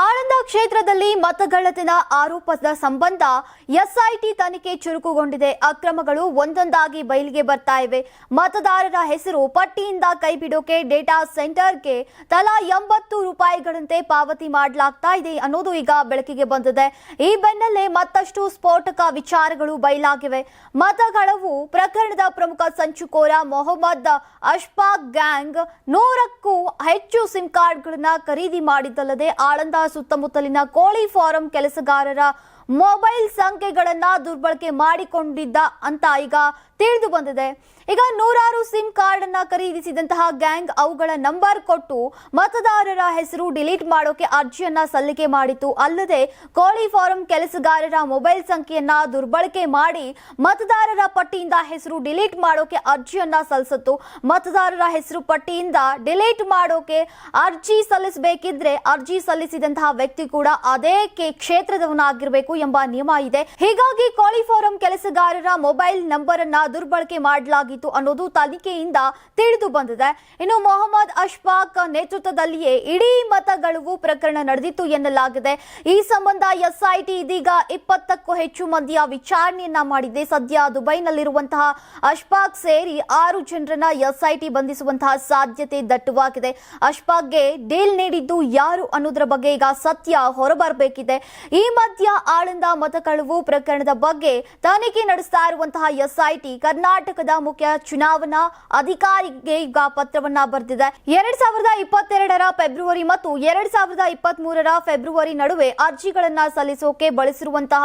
ಆಳಂದ ಕ್ಷೇತ್ರದಲ್ಲಿ ಮತಗಳ್ಳತನ ಆರೋಪದ ಸಂಬಂಧ ಎಸ್ಐಟಿ ತನಿಖೆ ಚುರುಕುಗೊಂಡಿದೆ. ಅಕ್ರಮಗಳು ಒಂದೊಂದಾಗಿ ಬಯಲಿಗೆ ಬರ್ತಾ ಇವೆ. ಮತದಾರರ ಹೆಸರು ಪಟ್ಟಿಯಿಂದ ಕೈಬಿಡೋಕೆ ಡೇಟಾ ಸೆಂಟರ್ಗೆ ತಲಾ ಎಂಬತ್ತು ರೂಪಾಯಿಗಳಂತೆ ಪಾವತಿ ಮಾಡಲಾಗ್ತಾ ಇದೆ ಅನ್ನೋದು ಈಗ ಬೆಳಕಿಗೆ ಬಂದಿದೆ. ಈ ಬೆನ್ನಲ್ಲೇ ಮತ್ತಷ್ಟು ಸ್ಫೋಟಕ ವಿಚಾರಗಳು ಬಯಲಾಗಿವೆ. ಮತಗಳವು ಪ್ರಕರಣದ ಪ್ರಮುಖ ಸಂಚುಕೋರ ಮೊಹಮ್ಮದ್ ಅಶ್ಫಾಕ್ ಗ್ಯಾಂಗ್ ನೂರಕ್ಕೂ ಹೆಚ್ಚು ಸಿಮ್ ಕಾರ್ಡ್ಗಳನ್ನ ಖರೀದಿ ಮಾಡಿದ್ದಲ್ಲದೆ ಆಳಂದ ಸುತ್ತಮುತ್ತಲಿನ ಕೋಳಿ ಫಾರಂ ಕೆಲಸಗಾರರ ಮೊಬೈಲ್ ಸಂಖ್ಯೆಗಳನ್ನ ದುರ್ಬಳಕೆ ಮಾಡಿಕೊಂಡಿದ್ದ ಅಂತ ಈಗ ತಿಳಿದು ಬಂದಿದೆ. ಈಗ ನೂರಾರು ಸಿಮ್ ಕಾರ್ಡ್ ಅನ್ನ ಖರೀದಿಸಿದಂತಹ ಗ್ಯಾಂಗ್ ಅವುಗಳ ನಂಬರ್ ಕೊಟ್ಟು ಮತದಾರರ ಹೆಸರು ಡಿಲೀಟ್ ಮಾಡೋಕೆ ಅರ್ಜಿಯನ್ನ ಸಲ್ಲಿಕೆ ಮಾಡಿತು ಅಲ್ಲದೆ ಕೋಳಿ ಫಾರಂ ಕೆಲಸಗಾರರ ಮೊಬೈಲ್ ಸಂಖ್ಯೆಯನ್ನ ದುರ್ಬಳಕೆ ಮಾಡಿ ಮತದಾರರ ಪಟ್ಟಿಯಿಂದ ಹೆಸರು ಡಿಲೀಟ್ ಮಾಡೋಕೆ ಅರ್ಜಿಯನ್ನ ಸಲ್ಲಿಸಿತ್ತು. ಮತದಾರರ ಹೆಸರು ಪಟ್ಟಿಯಿಂದ ಡಿಲೀಟ್ ಮಾಡೋಕೆ ಅರ್ಜಿ ಸಲ್ಲಿಸಬೇಕಿದ್ರೆ ಅರ್ಜಿ ಸಲ್ಲಿಸಿದಂತಹ ವ್ಯಕ್ತಿ ಕೂಡ ಅದೇ ಕೆ- ಕ್ಷೇತ್ರದವನಾಗಿರ್ಬೇಕು ಎಂಬ ನಿಯಮ ಇದೆ. ಹೀಗಾಗಿ ಕೋಳಿ ಫಾರಂ ಕೆಲಸಗಾರರ ಮೊಬೈಲ್ ನಂಬರ್ ಅನ್ನ ದುರ್ಬಳಕೆ ಮಾಡಲಾಗಿತ್ತು ಅನ್ನೋದು ತನಿಖೆಯಿಂದ ತಿಳಿದು ಬಂದಿದೆ. ಇನ್ನು ಮೊಹಮ್ಮದ್ ಅಶ್ಫಾಕ್ ನೇತೃತ್ವದಲ್ಲಿಯೇ ಇಡೀ ಮತಗಳವು ಪ್ರಕರಣ ನಡೆದಿತ್ತು ಎನ್ನಲಾಗಿದೆ. ಈ ಸಂಬಂಧ ಎಸ್ಐಟಿ ಇದೀಗ ಇಪ್ಪತ್ತಕ್ಕೂ ಹೆಚ್ಚು ಮಂದಿಯ ವಿಚಾರಣೆಯನ್ನ ಮಾಡಿದೆ. ಸದ್ಯ ದುಬೈನಲ್ಲಿರುವಂತಹ ಅಶ್ಫಾಕ್ ಸೇರಿ ಆರು ಜನರನ್ನ ಎಸ್ಐಟಿ ಬಂಧಿಸುವಂತಹ ಸಾಧ್ಯತೆ ದಟ್ಟವಾಗಿದೆ. ಅಶ್ಫಾಕ್ಗೆ ಡೀಲ್ ನೀಡಿದ್ದು ಯಾರು ಅನ್ನೋದ್ರ ಬಗ್ಗೆ ಈಗ ಸತ್ಯ ಹೊರಬರಬೇಕಿದೆ. ಈ ಮಧ್ಯ ಆಳಂದ ಮತಕಳುವು ಪ್ರಕರಣದ ಬಗ್ಗೆ ತನಿಖೆ ನಡೆಸ್ತಾ ಇರುವಂತಹ ಎಸ್ಐಟಿ ಕರ್ನಾಟಕದ ಮುಖ್ಯ ಚುನಾವಣಾ ಅಧಿಕಾರಿಗೆ ಈಗ ಪತ್ರವನ್ನ ಬರೆದಿದೆ. ಎರಡ್ ಸಾವಿರದ ಇಪ್ಪತ್ತೆರಡರ ಫೆಬ್ರವರಿ ಮತ್ತು ಎರಡ್ ಸಾವಿರದ ಇಪ್ಪತ್ತ್ ಮೂರರ ಫೆಬ್ರವರಿ ನಡುವೆ ಅರ್ಜಿಗಳನ್ನ ಸಲ್ಲಿಸೋಕೆ ಬಳಸಿರುವಂತಹ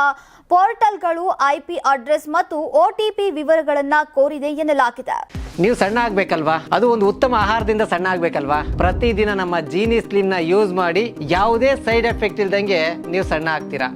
ಪೋರ್ಟಲ್ಗಳು, ಐಪಿ ಅಡ್ರೆಸ್ ಮತ್ತು ಒಟಿಪಿ ವಿವರಗಳನ್ನ ಕೋರಿದೆ ಎನ್ನಲಾಗಿದೆ. ನೀವು ಸಣ್ಣ ಆಗ್ಬೇಕಲ್ವಾ? ಅದು ಒಂದು ಉತ್ತಮ ಆಹಾರದಿಂದ ಸಣ್ಣ ಆಗ್ಬೇಕಲ್ವಾ? ಪ್ರತಿದಿನ ನಮ್ಮ ಜೀನಿ ಸ್ಲಿಮ್ನ ಯೂಸ್ ಮಾಡಿ ಯಾವುದೇ ಸೈಡ್ ಎಫೆಕ್ಟ್ ಇಲ್ದಂಗೆ ನೀವು ಸಣ್ಣ ಆಗ್ತೀರಾ?